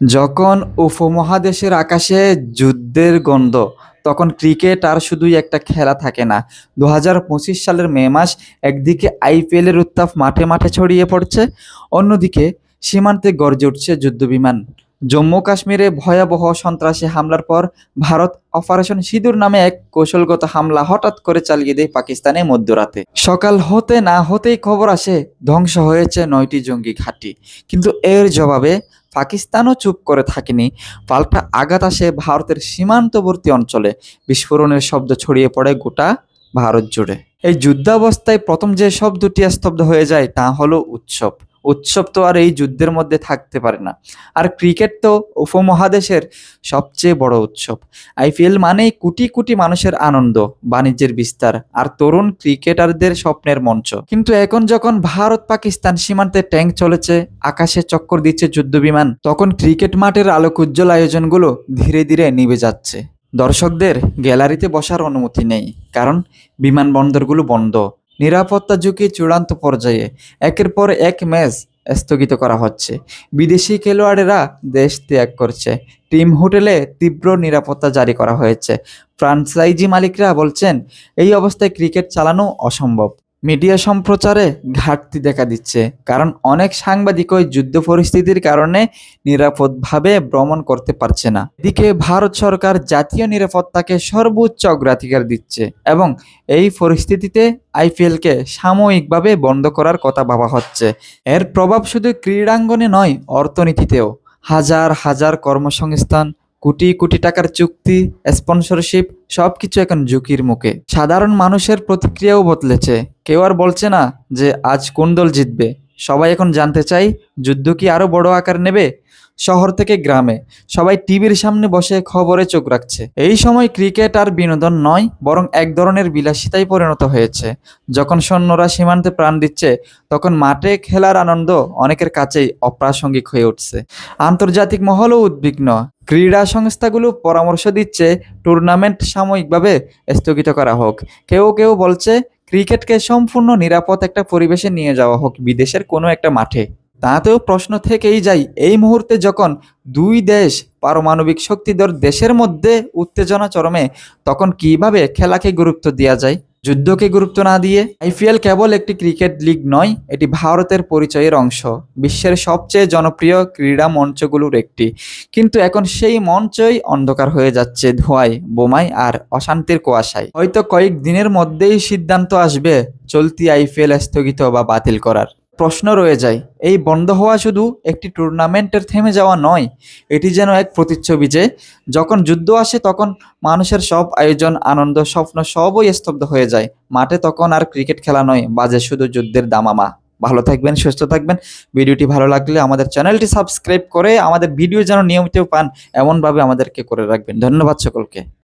যখন উপমহাদেশের আকাশে যুদ্ধের গন্ধ, তখন ক্রিকেট আর শুধুই একটা খেলা থাকে না। দু হাজার পঁচিশ সালের মে মাস একদিকে আইপিএলের উত্তাপ মাঠে মাঠে ছড়িয়ে পড়ছে, অন্যদিকে সীমান্তে গর্জে উঠছে যুদ্ধবিমান। জম্মু কাশ্মীরে ভয়াবহ সন্ত্রাসী হামলার পর ভারত অপারেশন সিঁদুর নামে এক কৌশলগত হামলা হঠাৎ করে চালিয়ে দেয় পাকিস্তানে মধ্যরাতে। সকাল হতে না হতেই খবর আসে, ধ্বংস হয়েছে নয়টি জঙ্গি ঘাঁটি। কিন্তু এর জবাবে পাকিস্তানও চুপ করে থাকেনি। পাল্টা আঘাত আসে ভারতের সীমান্তবর্তী অঞ্চলে। বিস্ফোরণের শব্দ ছড়িয়ে পড়ে গোটা ভারত জুড়ে। এই যুদ্ধাবস্থায় প্রথম যে শব্দটি স্তব্ধ হয়ে যায় তা হলো উৎসব। উৎসব তো আর এই যুদ্ধের মধ্যে থাকতে পারে না। আর ক্রিকেট তো উপমহাদেশের সবচেয়ে বড় উৎসব। আইপিএল মানেই কোটি কোটি মানুষের আনন্দ, বাণিজ্যের বিস্তার আর তরুণ ক্রিকেটারদের স্বপ্নের মঞ্চ। কিন্তু এখন যখন ভারত পাকিস্তান সীমান্তে ট্যাঙ্ক চলেছে, আকাশে চক্কর দিচ্ছে যুদ্ধবিমান তখন ক্রিকেট মাঠের আলোক উজ্জ্বল আয়োজনগুলো ধীরে ধীরে নিভে যাচ্ছে। দর্শকদের গ্যালারিতে বসার অনুমতি নেই, কারণ বিমানবন্দরগুলো বন্ধ নিরাপত্তা ঝুঁকি চূড়ান্ত পর্যায়ে একের পর এক ম্যাচ স্থগিত করা হচ্ছে। বিদেশি খেলোয়াড়েরা দেশ ত্যাগ করছে। টিম হোটেলে তীব্র নিরাপত্তা জারি করা হয়েছে। ফ্রান্সাইজি মালিকরা বলছেন, এই অবস্থায় ক্রিকেট চালানো অসম্ভব। মিডিয়া সম্প্রচারে ঘাটতি দেখা দিচ্ছে। কারণ অনেক সাংবাদিক ওই যুদ্ধ পরিস্থিতির কারণে নিরাপদভাবে ভ্রমণ করতে পারছে না। এদিকে ভারত সরকার জাতীয় নিরাপত্তাকে সর্বোচ্চ অগ্রাধিকার দিচ্ছে এবং এই পরিস্থিতিতে আইপিএলকে সাময়িকভাবে বন্ধ করার কথা ভাবা হচ্ছে। এর প্রভাব শুধু ক্রীড়াঙ্গনে নয়, অর্থনীতিতেও। হাজার হাজার কর্মসংস্থান কোটি কোটি টাকার চুক্তি স্পন্সরশিপ সবকিছু এখন ঝুঁকির মুখে। সাধারণ মানুষের প্রতিক্রিয়াও বদলেছে। কেউ আর বলছে না যে আজ কোন দল জিতবে। সবাই এখন জানতে চাই, যুদ্ধ কি আরও বড় আকার নেবে? শহর থেকে গ্রামে। সবাই টিভির সামনে বসে খবরে চোখ রাখছে। এই সময় ক্রিকেট আর বিনোদন নয়, বরং এক ধরনের বিলাসিতায় পরিণত হয়েছে। যখন সৈন্যরা সীমান্তে প্রাণ দিচ্ছে, তখন মাঠে খেলার আনন্দ অনেকের কাছেই অপ্রাসঙ্গিক হয়ে উঠছে। আন্তর্জাতিক মহলও উদ্বিগ্ন। ক্রীড়া সংস্থাগুলো পরামর্শ দিচ্ছে টুর্নামেন্ট সাময়িকভাবে স্থগিত করা হোক। কেউ কেউ বলছে ক্রিকেটকে সম্পূর্ণ নিরাপদ একটা পরিবেশে নিয়ে যাওয়া হোক বিদেশের কোনো একটা মাঠে। তাতেও প্রশ্ন থেকেই যায়, এই মুহূর্তে যখন দুই দেশ পারমাণবিক শক্তিধর দেশের মধ্যে উত্তেজনা চরমে, তখন কীভাবে খেলাকে গুরুত্ব দেওয়া যায়? যুদ্ধকে গুরুত্ব না দিয়ে, আইপিএল কেবল একটি ক্রিকেট লিগ নয়, এটি ভারতের পরিচয়ের অংশ। বিশ্বের সবচেয়ে জনপ্রিয় ক্রীড়া মঞ্চগুলোর একটি। কিন্তু এখন সেই মঞ্চই অন্ধকার হয়ে যাচ্ছে ধোঁয়ায়, বোমায় আর অশান্তির কুয়াশায়। হয়তো কয়েক দিনের মধ্যেই সিদ্ধান্ত আসবে, চলতি আইপিএল স্থগিত বা বাতিল করার। প্রশ্ন রয়ে যায়, এই বন্ধ হওয়া শুধু একটি টুর্নামেন্টের থেমে যাওয়া নয়, এটি যেন এক প্রতিচ্ছবি যে, যখন যুদ্ধ আসে তখন মানুষের সব আয়োজন, আনন্দ, স্বপ্ন সবই স্তব্ধ হয়ে যায়। মাঠে তখন আর ক্রিকেট খেলা নয়, বাজে শুধু যুদ্ধের দামামা। ভালো থাকবেন, সুস্থ থাকবেন। ভিডিওটি ভালো লাগলে আমাদের চ্যানেলটি সাবস্ক্রাইব করে আমাদের ভিডিও যেন নিয়মিত পান, এমনভাবে আমাদেরকে করে রাখবেন। ধন্যবাদ সকলকে।